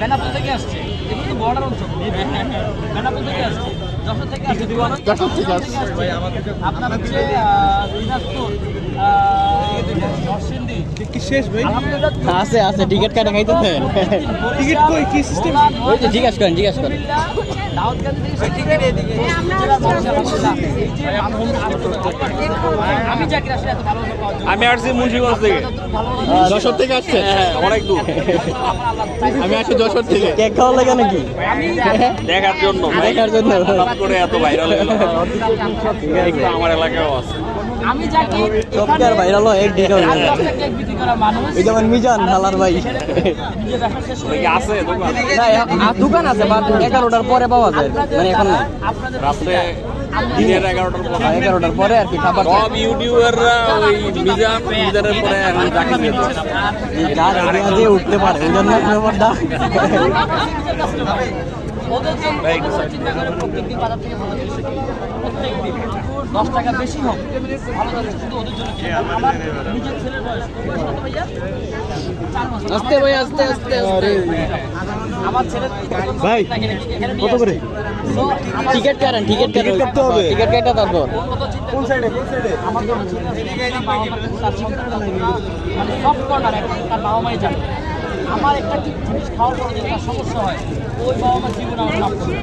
বেনাপুর থেকে আসছে। এগুলো তো বর্ডার অঞ্চল বেনাপুর থেকে আসছে। যশোর থেকে আসছে। যশোর থেকে আসছে। আপনার হচ্ছে দিনাজপুর নরসিংদী। কি শেষ ভাই? আছে আছে টিকিট কাটে খাইতেছেন টিকিট কই কি সিস্টেম ওই যে জিজ্ঞাসা করেন জিজ্ঞাসা করেন। আমি আসছি মুন্সিগঞ্জ থেকে। যশোর থেকে আসছে? হ্যাঁ অনেক দূর। আমি আসছি যশোর থেকে। কেক খাওয়া লাগে নাকি দেখার জন্য দেখার জন্য। করে এত ভাইরাল হলো। আমার এলাকায়ও আছে। আমি চাকরি সবকার ভাইরাল হয় এক হয়ে। ওই যেমন মিজান হালার ভাই। আছে দোকান। আছে বাট এগারোটার পরে পাওয়া যায়। মানে এখন না। রাত্রে দিনের এগারোটার পর এগারোটার পরে আর কি খাবার সব ইউটিউবাররা ওই মিজান মিজানের পরে এখন চাকরি দিয়ে উঠতে পারে ওই জন্য ওদের জন্য চিন্তা করে প্রত্যেকদিন বাজার থেকে ভালো জিনিস প্রত্যেকদিন দশ টাকা বেশি হোক ভালো জিনিস শুধু ওদের জন্য আমার নিজের ছেলের বয়স ভাইয়া? আস্তে ভাই আস্তে আস্তে আস্তে। আমার ছেলের ভাই, কত করে? টিকিট কাটেন টিকিট টিকিট কাটতে হবে। টিকিট কাটা তারপর। কোন সাইডে কোন সাইডে আমার জন্য ছেলে আছে, বাবা মার কাছে তার সন্তানরা থাকে। সব কর্নার তার বাবা মাই জানে। আমার একটা জিনিস খাওয়ার পরে যদি সমস্যা হয়, ওই বাবা মা জীবন আমার লাভ করবে